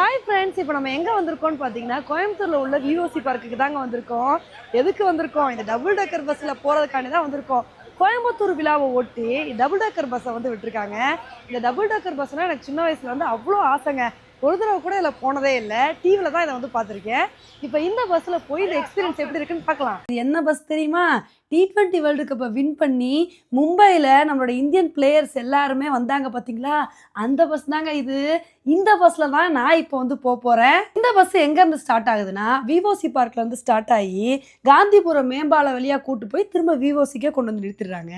Hi friends இப்போ நம்ம எங்கே வந்திருக்கோம்னு பார்த்தீங்கன்னா கோயம்புத்தூரில் உள்ள விஓசி பார்க்குக்கு தாங்க வந்திருக்கோம். எதுக்கு வந்திருக்கோம்? இந்த டபுள் டக்கர் பஸ்ஸில் போகிறதுக்காண்டி தான் வந்திருக்கோம். கோயம்புத்தூர் விழாவை ஒட்டி டபுள் டக்கர் பஸ்ஸை வந்து விட்டுருக்காங்க. இந்த டபுள் டக்கர் பஸ்னால் எனக்கு சின்ன வயசில் வந்து அவ்வளோ ஆசைங்க. ஒரு தடவை கூட இதில் போனதே இல்லை. டிவியில் தான் இதை வந்து பார்த்துருக்கேன். இப்போ இந்த பஸ்ஸில் போய் இந்த எக்ஸ்பீரியன்ஸ் எப்படி இருக்குன்னு பார்க்கலாம். இது என்ன பஸ் தெரியுமா? டி ட்வெண்ட்டி வேர்ல்டு கப்பை வின் பண்ணி மும்பையில் நம்மளோட இந்தியன் பிளேயர்ஸ் எல்லாருமே வந்தாங்க பார்த்தீங்களா அந்த பஸ் தாங்க இது. இந்த பஸ்ஸில் தான் நான் இப்போ வந்து போக போகிறேன் இந்த பஸ் எங்கேருந்து ஸ்டார்ட் ஆகுதுன்னா விவோசி பார்க்லேருந்து ஸ்டார்ட் ஆகி காந்திபுரம் மேம்பாலம் வழியாக கூட்டு போய் திரும்ப விவோசிக்கே கொண்டு வந்து நிறுத்திடுறாங்க.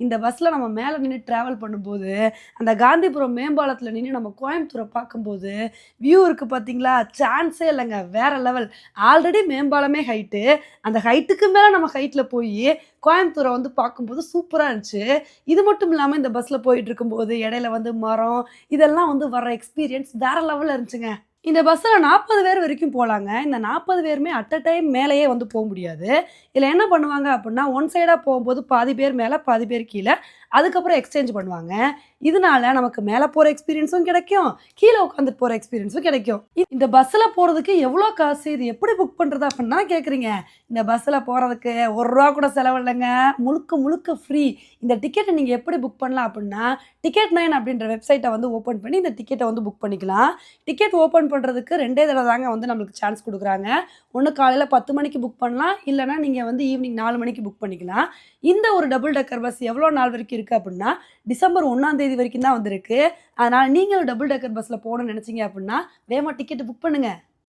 இந்த பஸ்ஸில் நம்ம மேலே நின்று ட்ராவல் பண்ணும்போது அந்த காந்திபுரம் மேம்பாலத்தில் நின்று நம்ம கோயம்புத்தூரை பார்க்கும்போது வியூ இருக்குது பார்த்தீங்களா சான்ஸே இல்லைங்க. வேறு லெவல் ஆல்ரெடி மேம்பாலமே ஹைட்டு அந்த ஹைட்டுக்கு மேலே நம்ம ஹைட்டில் போய் கோயம்புத்தூரை வந்து பார்க்கும்போது சூப்பராக இருந்துச்சு. இது மட்டும் இல்லாமல் இந்த பஸ்ஸில் போயிட்டு இருக்கும்போது இடையில வந்து மரம் இதெல்லாம் வந்து வர எக்ஸ்பீரியன்ஸ் வேற லெவலில் இருந்துச்சுங்க. இந்த பஸ்ஸில் நாற்பது பேர் வரைக்கும் போகலாங்க இந்த நாற்பது பேருமே அட் அ டைம் மேலேயே வந்து போக முடியாது. இதில் என்ன பண்ணுவாங்க அப்படின்னா ஒன் சைடாக போகும்போது பாதி பேர் மேலே பாதி பேர் கீழே. அதுக்கப்புறம் எக்ஸ்சேஞ்ச் பண்ணுவாங்க. இதனால நமக்கு மேலே போகிற எக்ஸ்பீரியன்ஸும் கிடைக்கும். கீழே உட்காந்துட்டு போகிற எக்ஸ்பீரியன்ஸும் கிடைக்கும். இந்த பஸ்ஸில் போகிறதுக்கு எவ்வளோ காசு? இது எப்படி புக் பண்ணுறது அப்படின்னா கேட்குறீங்க இந்த பஸ்ஸில் போகிறதுக்கு ஒரு ரூபா கூட செலவில்லைங்க முழுக்க முழுக்க ஃப்ரீ இந்த டிக்கெட்டை நீங்கள் எப்படி புக் பண்ணலாம் அப்படின்னா டிக்கெட் நைன் அப்படின்ற வெப்சைட்டை வந்து ஓப்பன் பண்ணி இந்த டிக்கெட்டை வந்து புக் பண்ணிக்கலாம். டிக்கெட் ஓப்பன் பண்ணுறதுக்கு ரெண்டே தடவை தாங்க வந்து நம்மளுக்கு சான்ஸ் கொடுக்குறாங்க. ஒன்று காலையில் பத்து மணிக்கு புக் பண்ணலாம் இல்லைனா நீங்கள் வந்து ஈவினிங் நாலு மணிக்கு புக் பண்ணிக்கலாம். இந்த ஒரு டபுள் டெக்கர் பஸ் எவ்வளோ நாள் வரைக்கும் இருக்குது அப்படின்னா டிசம்பர் ஒன்றாம் தேதி வரைக்கும் தான் வந்திருக்கு. அதனால் நீங்களும் டபுள் டெக்கர் பஸ்ஸில் போகணும்னு நினச்சிங்க அப்படின்னா வேகமாக டிக்கெட் புக் பண்ணுங்கள்